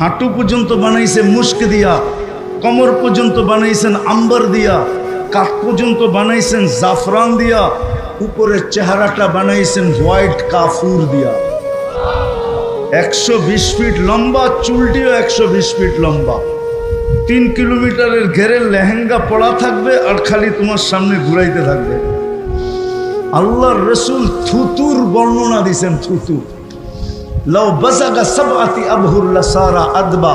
হাঁটু পর্যন্ত বানাইছে মুস্ক দিয়া, কমর পর্যন্ত বানাইছেন আম্বার দিয়া কাঠ পর্যন্ত বানাইছেন জাফরান দিয়া, উপরের চেহারাটা বানাইছেন হোয়াইট কাফুর দিয়া। একশো বিশ ফিট লম্বা, চুলটিও একশো বিশ ফিট লম্বা। তিন কিলোমিটারের ঘেরের লেহেঙ্গা পড়া থাকবে আর খালি তোমার সামনে ঘুরাইতে থাকবে। আল্লাহর রসুল থুতুর বর্ণনা দিছেন থুতু। লাউ বাজাগা সাবআতি আবহুল্লা সারা আদবা।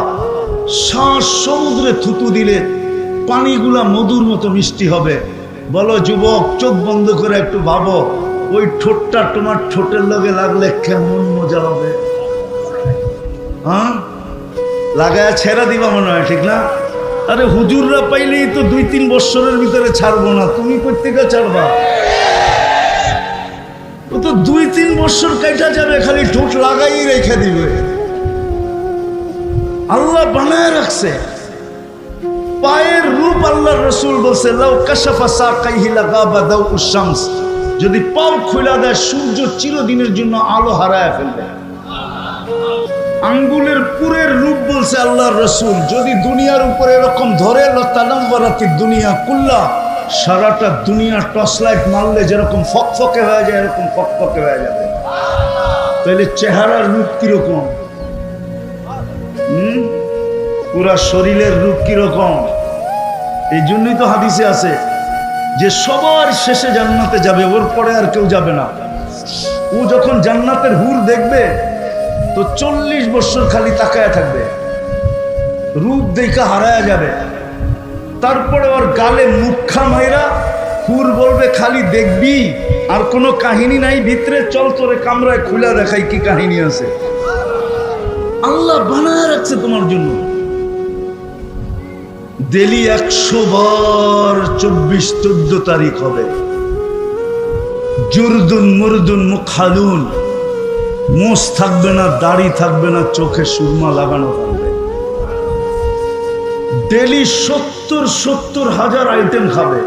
শ্বাস সমুদ্রে থুতু দিলে পানিগুলা মধুর মতো মিষ্টি হবে। বলো যুবক, চোখ বন্ধ করে একটু ভাবো, ওই ঠোঁটটা তোমার ঠোঁটের লগে লাগলে কেমন মজা হবে? হ্যাঁ লাগায় ছেড়া দিবা মনে হয়, ঠিক না? আরে হুজুররা পাইলেই তো দুই তিন বৎসরের ভিতরে ছাড়বো না, তুমি প্রত্যেকে ছাড়বা। তো দুই তিন বছর যাবে, খালি ঠোঁট লাগাই রেখে দিবে। আল্লাহ বানায় রাখছে। পায়ের রূপ আল্লাহ রসুল বলছে যদি পাও খোলা দেয়, সূর্য চিরদিনের জন্য আলো হারায় ফেলবে। আঙ্গুলের পুরের রূপ বলছে আল্লাহর রসুল, যদি দুনিয়ার উপরে এরকম ধরে লতালম্বরাতি দুনিয়া কুল্লা সারাটা দুনিয়া টর্চ লাইট মারলে যেরকম ফকফকে হয়ে যায়, এরকম ফকফকে হয়ে যাবে। তাহলে চেহারার রূপ কীরকম? পুরা শরীরের রূপ কীরকম? এই জন্যই তো হাদিসে আছে যে সবার শেষে জান্নাতে যাবে, ওর পরে আর কেউ যাবে না। ও যখন জান্নাতের হুর দেখবে, তো চল্লিশ বছর খালি তাকায় থাকবে। রূপ দেখা হারায় যাবে। তারপরে ওর গালে মুখা মাইরা হুর বলবে, খালি দেখবি, আর কোনো কাহিনী নাই, ভিতরে চল, তোরে কামরায় খুলে দেখাই কি কাহিনী আছে। আল্লাহ বানায় রাখছে তোমার জন্য। দেলি একশো বার চব্বিশ, চোদ্দ তারিখ হবে। জুরদুন, মুরদুন, মুখালুন। মোষ থাকবে না, দাড়ি থাকবে না, চোখে সুরমা লাগানো। ডেলি সত্তর সত্তর হাজার আইটেম খাবে।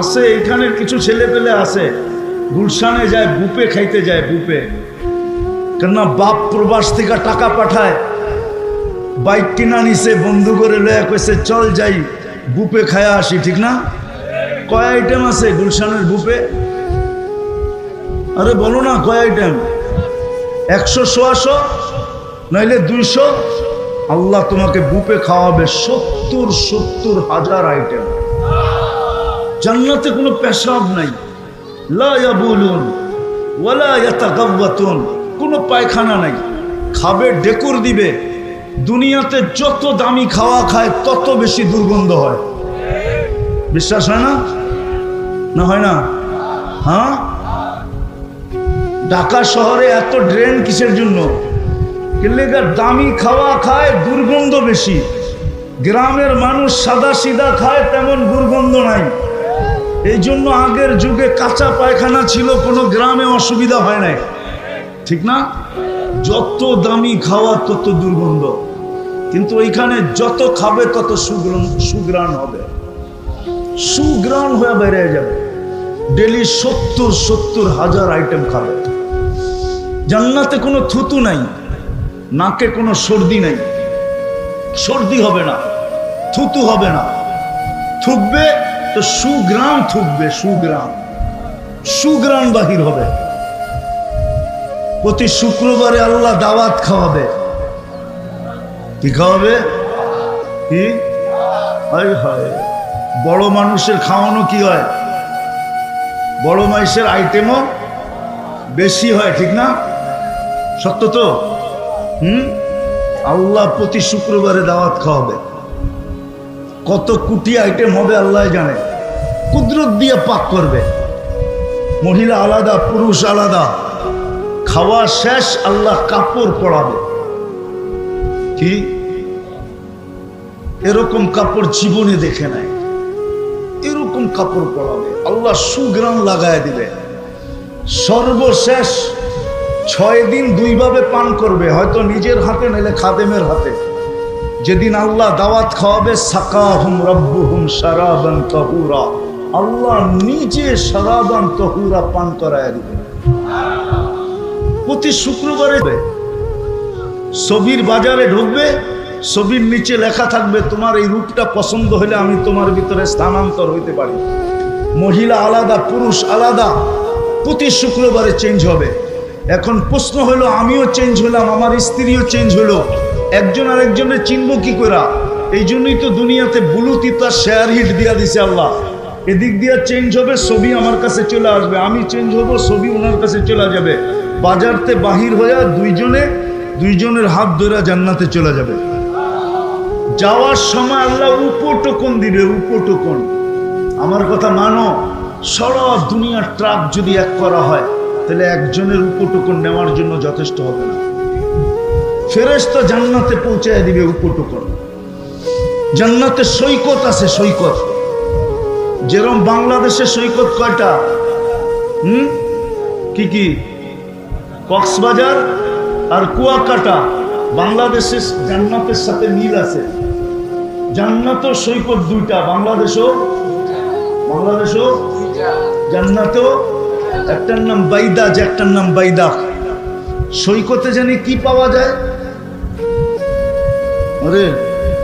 আছে, এখানের কিছু ছেলে পেলে আছে। গুলশানে যায়, বুপে খাইতে যায়, বুপে। কেননা বাপ প্রবাস থেকে টাকা পাঠায়। বাইক কিনা নিছে, বন্ধু করে লয়া কইছে, চল যাই, বুপে খায়া আসি ঠিক না? কয় আইটেম আছে গুলশানের বুপে? আরে বলো না, কয় আইটেম? একশো সোয়াশো নইলে দুইশো? আল্লাহ তোমাকে বুপে খাওয়াবে সত্তর সত্তর হাজার আইটেম। জান্নাতে কোনো পেশাব নাই। লা ইয়াবুলুন ওয়ালা ইয়াতাগাওয়াতুন, কোনো পায়খানা নাই। খাবে, ডেকুর দিবে। দুনিয়াতে যত দামি খাওয়া খায়, তত বেশি দুর্গন্ধ হয়। বিশ্বাস হয় না? না হয় না? হ্যাঁ? ঢাকা শহরে এত ড্রেন কিসের জন্য? কিল্লেগার দামি খাওয়া খায় দুর্গন্ধ বেশি। গ্রামের মানুষ সাদা সিদা খায়, তেমন দুর্গন্ধ নাই। এই জন্য আগের যুগে কাঁচা পায়খানা ছিল, কোনো গ্রামে অসুবিধা হয় নাই। ঠিক না? যত দামি খাওয়া, তত দুর্গন্ধ। কিন্তু ওইখানে যত খাবে, তত সুগ্রাণ সুগ্রাণ হবে। সুগ্রাণ হয়ে বেড়ে যাবে। ডেলি সত্তর সত্তর হাজার আইটেম খাবে। জান্নাতে কোনো থুতু নাই। নাকে কোনো সর্দি নেই। সর্দি হবে না, থুতু হবে না। থুকবে তো সুগ্রাম থুকবে, সুগ্রাম। সুগ্রাম বাহির হবে। প্রতি শুক্রবারে আল্লাহ দাওয়াত খাওয়াবে। কি খাওয়াবে? কি? বড় মানুষের খাওয়ানো কি হয়? বড় মানুষের আইটেমও বেশি হয়, ঠিক না? সত্য তো? হুম? আল্লাহ প্রতি শুক্রবারে দাওয়াত খাওয়াবে। কত কুটি আইটেম হবে আল্লাহ জানে। কুদরত দিয়ে পাক করবে। মহিলা আলাদা, পুরুষ আলাদা। খাওয়া শেষ, আল্লাহ কাপড় পরাবে। কি? এরকম কাপড় জীবনে দেখে নাই। এরকম কাপড় পরাবে। আল্লাহ সুগ্রাম লাগায় দিবে। সর্বশেষ ছয় দিন দুইভাবে পান করবে, হয়তো নিজের হাতে নাইলে খাদেমের হাতে। যেদিন আল্লাহ দাওয়াত খাওয়াবে, সাকাহুম রব্বুহুম সারাবান তহুরা। আল্লাহ নিজে সারাবান তহুরা পান করায় দিবে। প্রতি শুক্রবারে ছবির বাজারে ঢুকবে, ছবির নিচে লেখা থাকবে, তোমার এই রূপটা পছন্দ হলে আমি তোমার ভিতরে স্থানান্তর হইতে পারি। মহিলা আলাদা, পুরুষ আলাদা, প্রতি শুক্রবারে চেঞ্জ হবে। এখন প্রশ্ন হলো, আমিও চেঞ্জ হলাম, আমার স্ত্রীও চেঞ্জ হলো। একজন আর একজনে চিনব কি করা? এই জন্যই তো দুনিয়াতে বুলু তিতা শেয়ার হিট দিয়া দিছে আল্লাহ। এদিক দিয়া চেঞ্জ হবে, ছবি আমার কাছে চলে আসবে। আমি চেঞ্জ হব, ছবি ওনার কাছে চলে যাবে। বাজারতে বাহির হইয়া দুইজনে, দুইজনের হাত ধরে জান্নাতে চলে যাবে। যাওয়ার সময় আল্লাহ উপটোকন দিবে উপটোকন আমার কথা মানো সারা দুনিয়ার ট্রাক যদি এক করা হয় তাহলে একজনের উপটোকন নেওয়ার জন্য যথেষ্ট হবে না। ফেরেস্তা জান্নাতে পৌঁছায় দিবে উপটোকন। জান্নাতে সৈকত আছে, সৈকত। যেরকম বাংলাদেশে সৈকত কয়টা? হুম? কি কি? কক্সবাজার আর কুয়াকাটা। বাংলাদেশের জান্নাতের সাথে মিল আছে। জান্নাত সৈকত দুইটা, বাংলাদেশও বাংলাদেশও জান্নাতও একটার নাম বাইদাজ একটার নাম বাইদাক সৈকতে জানি কি পাওয়া যায়? আরে,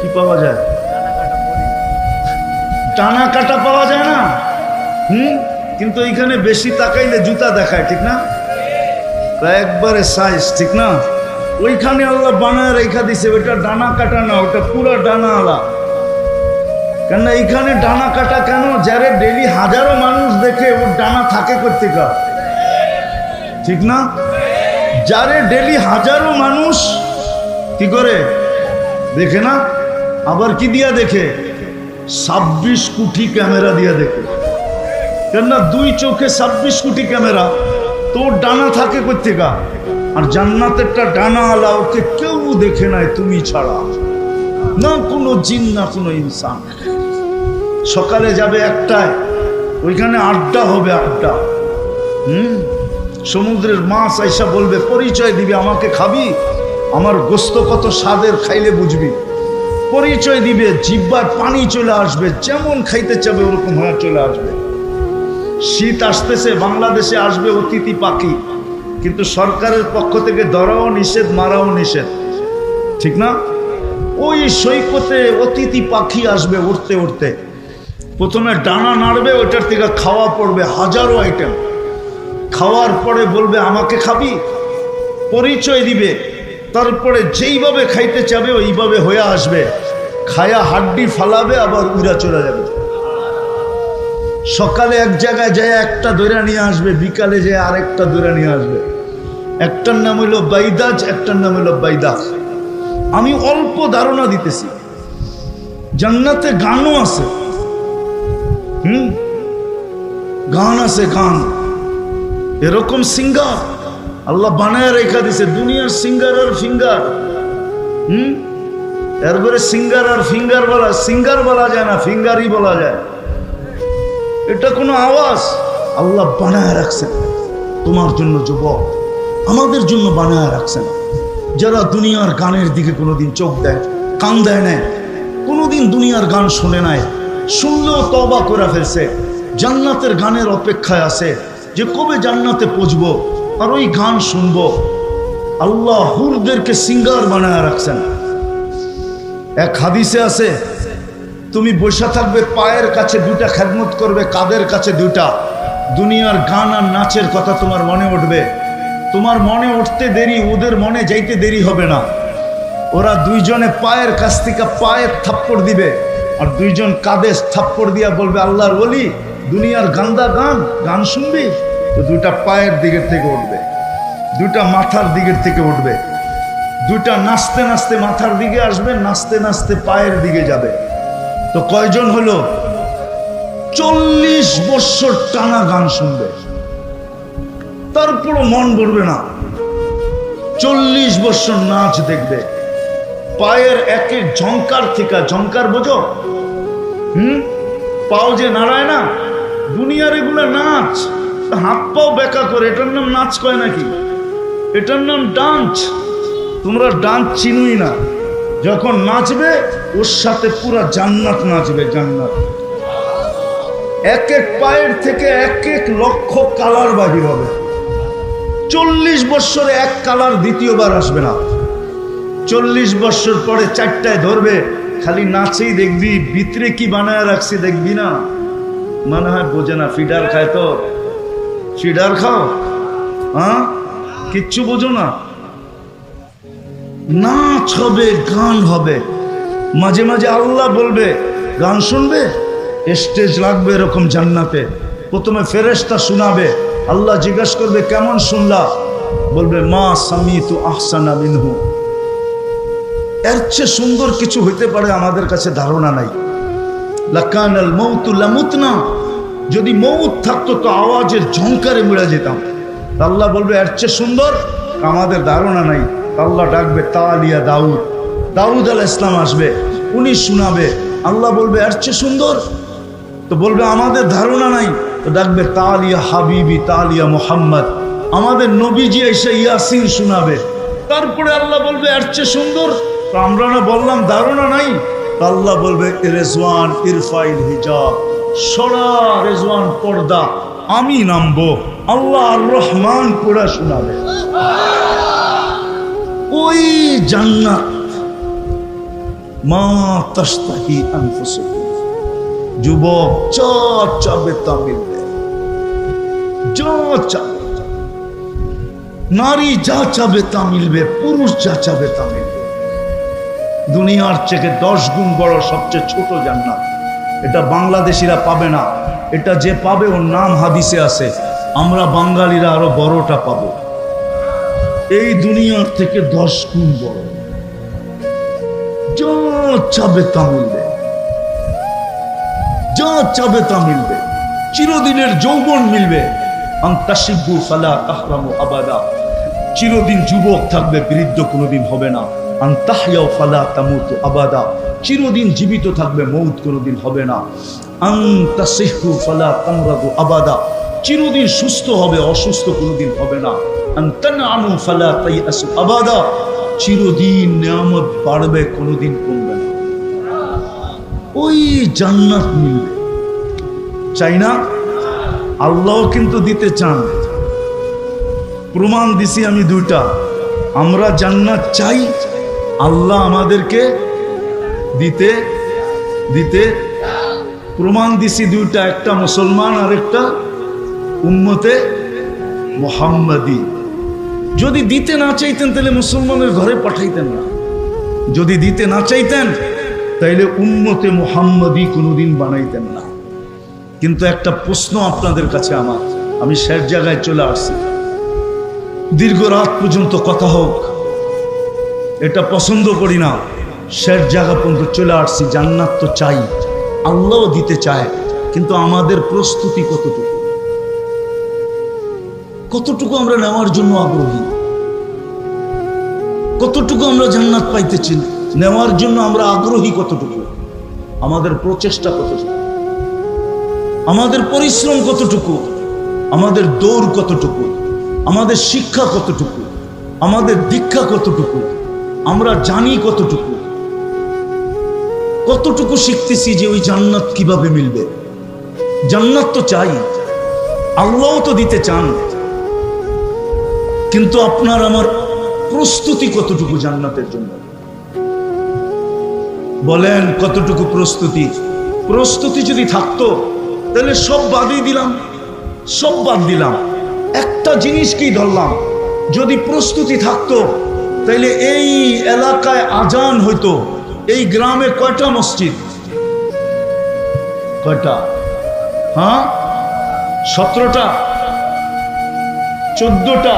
কি পাওয়া যায়? টানা কাটা পাওয়া যায় না? হুম? কিন্তু এইখানে বেশি তাকাইলে জুতা দেখায়, ঠিক না? একবারে সাইজ ঠিক না? ওইখানে আল্লাহ বানায় রেখা দিছে ওটা ডানা কাটা না, ওটা পুরো ডানা আলা। কেন এইখানে ডানা কাটা কেন? যারে ডেলি হাজারো মানুষ দেখে ওর ডানা থাকে করতে কা ঠিক না? যারে ডেলি হাজারো মানুষ কি করে? দেখে না? আবার কি দিয়া দেখে? ছাব্বিশ কোটি ক্যামেরা দিয়া দেখে। কেননা দুই চোখে ছাব্বিশ কোটি ক্যামেরা, তোর ডানা থাকে কোথেকা আর জান্নাতেরটা ডানা আলা, ওকে কেউ দেখে নাই তুমি ছাড়া। না কোনো জিন, না কোনো ইনসান। সকালে যাবে একটায়, ওইখানে আড্ডা হবে আড্ডা। হুম? সমুদ্রের মাছ আইসা বলবে, পরিচয় দিবি, আমাকে খাবি? আমার গোস্ত কত স্বাদের খাইলে বুঝবি? পরিচয় দিবে, জিব্বার পানি চলে আসবে, যেমন খাইতে চাবে ওরকম হয়ে চলে আসবে। শীত আসতেছে, বাংলাদেশে আসবে অতিথি পাখি, কিন্তু সরকারের পক্ষ থেকে ধরাও নিষেধ, মারাও নিষেধ। ঠিক না? ওই সৈকতে অতিথি পাখি আসবে উঠতে উঠতে প্রথমে ডানা নাড়বে, ওইটার থেকে খাওয়া পড়বে হাজারো আইটেম খাওয়ার পরে বলবে, আমাকে খাবি? পরিচয় দিবে। তারপরে যেইভাবে খাইতে চাবে, ওইভাবে হয়ে আসবে। খায়া হাড্ডি ফালাবে, আবার উড়া চলে যাবে। সকালে এক জায়গায় যায়, একটা দৈরা নিয়ে আসবে। বিকালে যায়, আরেকটা দৈরা নিয়ে আসবে। একটার নাম হইল বাইদাজ, একটার নাম হইল বাইদাস আমি অল্প ধারণা দিতেছি। জান্নাতে গানও আছে। হুম। গান আছে, গান। এরকম সিঙ্গার। আল্লাহ বানায় রেখা দিছে, দুনিয়ার সিঙ্গার আর ফিঙ্গার। হুম? এরপরে সিঙ্গার আর ফিঙ্গার বলা, সিঙ্গার বলা যায় না, ফিঙ্গারই বলা যায়। এটা কোনো আওয়াজ? আল্লাহ বানায় রাখছেন। তোমার জন্য যুবক, আমাদের জন্য বানায় রাখছেন। যারা দুনিয়ার গানের দিকে কোনোদিন চোখ দেয়, কান দেয় না কোনোদিন দুনিয়ার গান শুনে নাই। শুনলেও তবা করে ফেলছে। জান্নাতের গানের অপেক্ষায় আছে যে কবে জান্নাতে পৌঁছবো, আর ওই গান শুনব। আল্লাহ হুরদেরকে সিঙ্গার বানায় রাখছেন। এক হাদিসে আছে, তুমি বসে থাকবে, পায়ের কাছে দুটা খেদমত করবে, কাদের কাছে দুটা দুনিয়ার গান আর নাচের কথা তোমার মনে উঠবে। তোমার মনে উঠতে দেরি, ওদের মনে যাইতে দেরি হবে না। ওরা দুইজনে পায়ের কাছ থেকে পায়ের থাপ্পড় দিবে। আর দুইজন কাঁধে থাপ্পড় দিয়া বলবে, আল্লাহর বলি দুনিয়ার গান্দা গান গান শুনবি? তো দুইটা পায়ের দিকের থেকে উঠবে, দুইটা মাথার দিকের থেকে উঠবে, দুইটা নাচতে নাচতে মাথার দিকে আসবে, নাচতে নাচতে পায়ের দিকে যাবে। তো কয়জন হলো? চল্লিশ বছর টানা গান শুনবে। তারপরও মন ভরবে না। চল্লিশ বছর নাচ দেখবে। পায়ের এক ঝঙ্কার থেকে ঝঙ্কার বোঝো? হুম? পাও যে নাড়ায় না দুনিয়ার এগুলো নাচ। হাত পাও বেকা করে, এটার নাম নাচ কয় নাকি? এটার নাম ডান্স। তোমরা ডান্স চিনুই না। যখন নাচবে, ওর সাথে পুরা জান্নাত নাচবে, জান্নাত। এক এক পায়ের থেকে এক এক লক্ষ কালার বাহির হবে। চল্লিশ বৎসরে এক কালার দ্বিতীয়বার আসবে না। চল্লিশ বছর পরে চারটায় ধরবে, খালি নাচেই দেখবি, ভিতরে কি বানায় রাখছি দেখবি না। মনে হয় বোঝে না, ফিডার খায় তো। ফিডার খাও। হ্যাঁ? কিচ্ছু বোঝো না। নাচ হবে, গান হবে। মাঝে মাঝে আল্লাহ বলবে, গান শুনবে? স্টেজ লাগবে এরকম জান্নাতে। প্রথমে ফেরেশতা শোনাবে। আল্লাহ জিজ্ঞেস করবে, কেমন শুনলা? বলবে, মা সামি তু আহসানা মিনহু। এর চেয়ে সুন্দর কিছু হইতে পারে আমাদের কাছে ধারণা নাই। লাকানাল মৌতু লামুতনা। যদি মৌত থাকতো তো আওয়াজের ঝংকারে মিড়ে যেতাম। আল্লাহ বলবে, এর চেয়ে সুন্দর আমাদের ধারণা নাই। আল্লাহ ডাকবে, তালিয়া দাউদ। দাউদ আল ইসলাম আসবে, উনি শোনাবে। আল্লাহ বলবে, এর চেয়ে সুন্দর? তো বলবে, আমাদের ধারণা নাই। তো ডাকবে, তালিয়া হাবিবি, তালিয়া মোহাম্মদ। আমাদের নবীজি এসে ইয়াসিন শোনাবে। তারপরে আল্লাহ বলবে, এর চেয়ে সুন্দর আমরা না বললাম, ধারণা নাই। আল্লাহ বলবে রেজওয়ান, ইরফাইল হিজাব। সরা রেজওয়ান পর্দা। আমি আল্লাহ রহমান পুরা শোনাবে। ওই জান্নাত। মা তাস্তাহি যুবক, যা চাবে তা মিলবে। যা চাবে নারী যা চাবে তা মিলবে, পুরুষ যা চাবে তা মিলবে। দুনিয়ার থেকে দশ গুণ বড় সবচেয়ে ছোট জান্নাত। এটা বাংলাদেশিরা পাবে না। এটা যে পাবে, ওর নাম হাদিসে আছে। আমরা বাঙালিরা আরও বড়টা পাবো। এই দুনিয়ার থেকে দশ গুণ বড়। যা চাবে তা মিলবে। যা চাবে তা মিলবে। চিরদিনের যৌবন মিলবে। আন্তাসিব্বু ফালা তাহরামু আবাদা। চিরদিন যুবক থাকবে, বৃদ্ধ কোনোদিন হবে না। আন্তাহিয়াও ফালা তামুতু আবাদা। চিরদিন জীবিত থাকবে, মৌত কোনোদিন হবে না। আন্তাসিহু ফালা তামরাদু আবাদা। চিরদিন সুস্থ হবে, অসুস্থ কোনোদিন হবে না। আন্তানামু ফালা তাইয়াসু আবাদা। চিরদিন নিয়ামত বাড়বে, কোনোদিন কমবে না। ওই জান্নাত মিলবে। চাই না? আল্লাহ কিন্তু দিতে চান। প্রমাণ দিছি আমি দুইটা। আমরা জান্নাত চাই আল্লাহ আমাদেরকে দিতে দিতে প্রমাণ দিছি দুইটা, একটা মুসলমান আর একটা উম্মতে মোহাম্মদী। যদি দিতে না চাইতেন তাহলে মুসলমানের ঘরে পাঠাইতেন না। যদি দিতে না চাইতেন তাইলে উম্মতে মোহাম্মদী কোনোদিন বানাইতেন না। কিন্তু একটা প্রশ্ন আপনাদের কাছে আমার, আমি শেষ জায়গায় চলে আসছি। দীর্ঘ রাত পর্যন্ত কথা হোক এটা পছন্দ করি না। শেষ জায়গা পর্যন্ত চলে আসছি, জান্নাত তো চাই। আল্লাহও দিতে চায়, কিন্তু আমাদের প্রস্তুতি কতটুকু? কতটুকু আমরা নেওয়ার জন্য আগ্রহী? কতটুকু আমরা জান্নাত পাইতেছি? নেওয়ার জন্য আমরা আগ্রহী কতটুকু? আমাদের প্রচেষ্টা কতটুকু? আমাদের পরিশ্রম কতটুকু? আমাদের দৌড় কতটুকু? আমাদের শিক্ষা কতটুকু? আমাদের দীক্ষা কতটুকু? আমরা জানি কতটুকু। কতটুকু শিখতেছি যে ওই জান্নাত কীভাবে মিলবে। জান্নাত তো চাই আল্লাহ তো দিতে চান। কিন্তু আপনার আমার প্রস্তুতি কতটুকু জান্নাতের জন্য? বলেন, কতটুকু প্রস্তুতি? প্রস্তুতি যদি থাকতো, তাহলে সব বাদই দিলাম, সব বাদ দিলাম। একটা জিনিসকেই ধরলাম, যদি প্রস্তুতি থাকতো তাইলে এই এলাকায় আজান হইতো। এই গ্রামে কয়টা মসজিদ? কয়টা? হ্যাঁ? সতেরোটা? চোদ্দটা?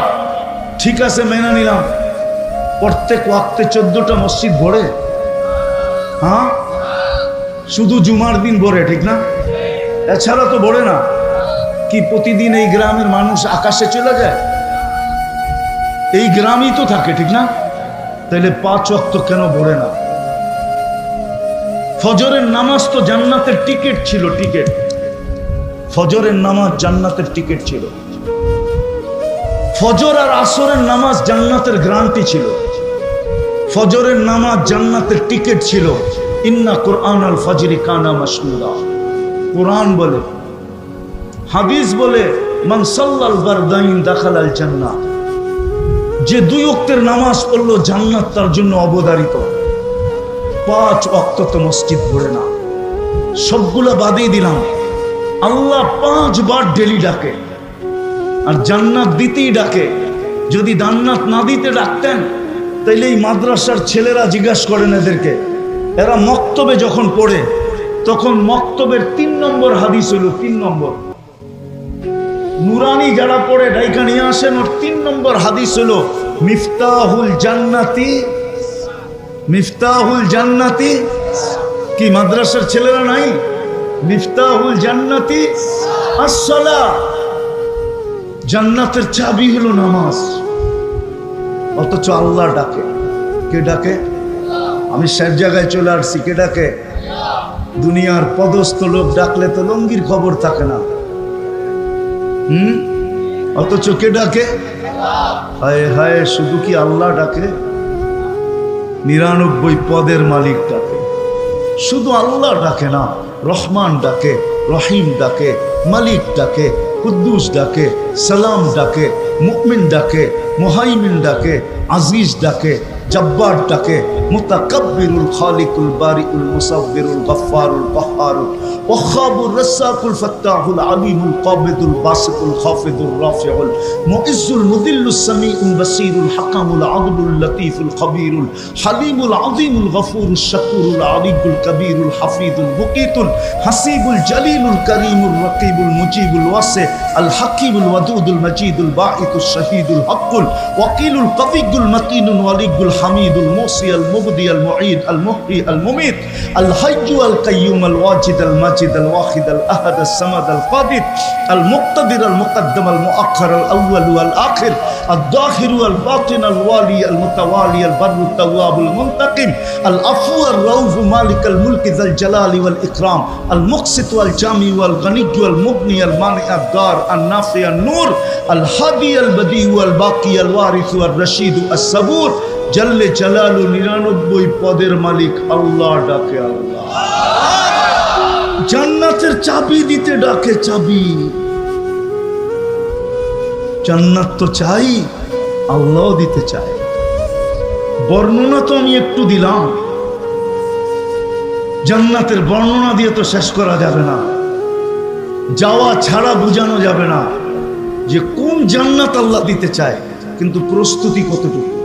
ঠিক আছে, মেনে নিলাম। প্রত্যেক ওয়াক্তে চোদ্দটা মসজিদ ভরে। হ্যাঁ? শুধু জুমার দিন ভরে, ঠিক না? এছাড়া তো ভরে না। কি প্রতিদিন এই গ্রামের মানুষ আকাশে চলে যায়? এই গ্রামই তো থাকে, ঠিক না? তাইলে পাঁচ অক্ত কেন ভরে না? ফজরের নামাজ তো জান্নাতের টিকিট ছিল, টিকিট। ফজরের নামাজ জান্নাতের টিকিট ছিল। ফজর আর আসরের নামাজ জান্নাতের গ্রান্টি ছিল। ফজরের নামাজ জান্নাতের টিকিট ছিল। ইন্না কোরআন আল ফজরি কানা মাসুদা কোরআন বলে, হাদিস বলে, মান সাল্লাল বারদাইন দাখাল আল জান্নাত। যে দুই অক্তের নামাজ পড়ল জান্নাত তার জন্য অবদারিত। পাঁচ অক্ত তো মসজিদ ভরে না। সবগুলা বাদই দিলাম। আল্লাহ পাঁচবার ডেলি ডাকে। আর জান্নাত দিতেই ডাকে। যদি জান্নাত না দিতে ডাকতেন তাইলে এই মাদ্রাসার ছেলেরা জিজ্ঞাসা করেন এদেরকে। এরা মক্তবে যখন পড়ে, তখন মক্তবের তিন নম্বর হাদিস হইল তিন নম্বর। নুরানি যারা পড়ে, ডাইকা নিয়ে আসেন, ওর তিন নম্বর হাদিস হলো মিফতাহুল জান্নাতি মিফতাহুল জান্নাতি, কি মাদ্রাসার ছেলেরা নাই? মিফতাহুল জান্নাতি, আসসালা। জান্নাতের চাবি হলো নামাজ। অথচ আল্লাহ ডাকে। কে ডাকে? আমি সব জায়গায় চলে আসছি। কে ডাকে? দুনিয়ার পদস্থ লোক ডাকলে তো লঙ্গির খবর থাকে না। হুম? অথচ কে ডাকে? হায় হায়, শুধু কি আল্লাহ ডাকে? নিরানব্বই পদের মালিক ডাকে। শুধু আল্লাহ ডাকে না, রহমান ডাকে, রহিম ডাকে, মালিক ডাকে, কুদ্দুস ডাকে, সালাম ডাকে মুকমিন ডাকে, মোহাইমিন ডাকে, আজিজ ডাকে, জব্বার ডাকে মুতাকাব্বিরুল খালিকুল বারিউল মুসাব্বিরুল গফফারুল কহ্হারুল ওয়াখাবুর রাসাকুল ফাত্তাহুল আলিমুল কাবিদুল বাসিতুল খাফিদুর রাফিউল মুইজ্জুল মুদিল্লুস সামিউল বাসিরুল হাকামুল আদলুল লতীফুল খবীরুল হালিমুল আযীমুল গফুরুশ শাকুরুল আলিকুল কবীরুল হাফিদুল মুকিতুল হাসিবুল জলিলুল করিমুল রকিবুল মুজিবুল ওয়াসি আল হাকিমুল ওয়াদুদুল মজিদুল বাঈতুল শহীদুল হকুল ওয়াকিলুল কবিগুল মতিনুল ওয়ালিগুল হামিদুল মুসি المبدي المعيد المحيي المميت الحي القيوم الواجد الماجد الواحد الاهد الصمد القادر المقتدر المقدم المؤخر الأول والآخر الظاهر والباطن الوالي المتوالي البر التواب المنتقم العفو الروف مالك الملك ذا الجلال والإكرام المقسط والجامي والغني والمغني المانع الدار النافع النور الحادي البديع والباقي الوارث والرشيد الصبور জল্লে জালালু নিরানব্বই পদের মালিক আল্লাহ ডাকে আল্লাহ। জান্নাতের চাবি দিতে ডাকে চাবি। জান্নাত তো চাই আল্লাহ দিতে চাই বর্ণনা তো আমি একটু দিলাম। জান্নাতের বর্ণনা দিয়ে তো শেষ করা যাবে না। যাওয়া ছাড়া বোঝানো যাবে না যে কোন জান্নাত আল্লাহ দিতে চায়, কিন্তু প্রস্তুতি কতটুকু?